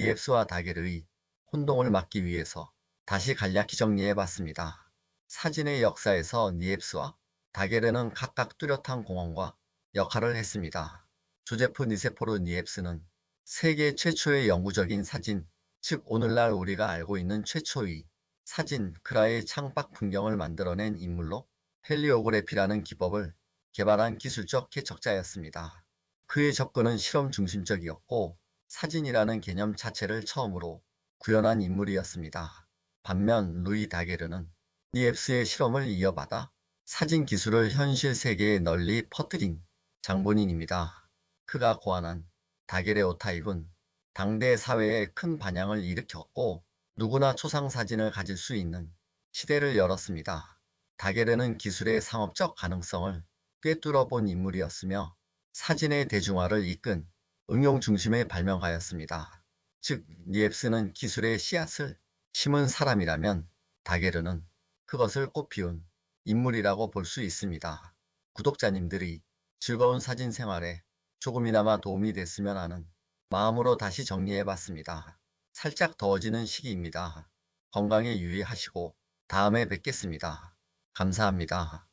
니엡스와 다겔의 혼동을 막기 위해서 다시 간략히 정리해봤습니다. 사진의 역사에서 니엡스와 다게르는 각각 뚜렷한 공헌과 역할을 했습니다. 조제프 니세포르 니엡스는 세계 최초의 영구적인 사진, 즉 오늘날 우리가 알고 있는 최초의 사진, 그라의 창밖 풍경을 만들어낸 인물로 헬리오그래피라는 기법을 개발한 기술적 개척자였습니다. 그의 접근은 실험 중심적이었고 사진이라는 개념 자체를 처음으로 구현한 인물이었습니다. 반면 루이 다게르는 니엡스의 실험을 이어받아 사진 기술을 현실 세계에 널리 퍼뜨린 장본인입니다. 그가 고안한 다게레오타입은 당대 사회에 큰 반향을 일으켰고 누구나 초상 사진을 가질 수 있는 시대를 열었습니다. 다게르는 기술의 상업적 가능성을 꿰뚫어 본 인물이었으며 사진의 대중화를 이끈 응용 중심의 발명가였습니다. 즉 니엡스는 기술의 씨앗을 심은 사람이라면 다게르는 그것을 꽃피운 인물이라고 볼 수 있습니다. 구독자님들이 즐거운 사진 생활에 조금이나마 도움이 됐으면 하는 마음으로 다시 정리해봤습니다. 살짝 더워지는 시기입니다. 건강에 유의하시고 다음에 뵙겠습니다. 감사합니다.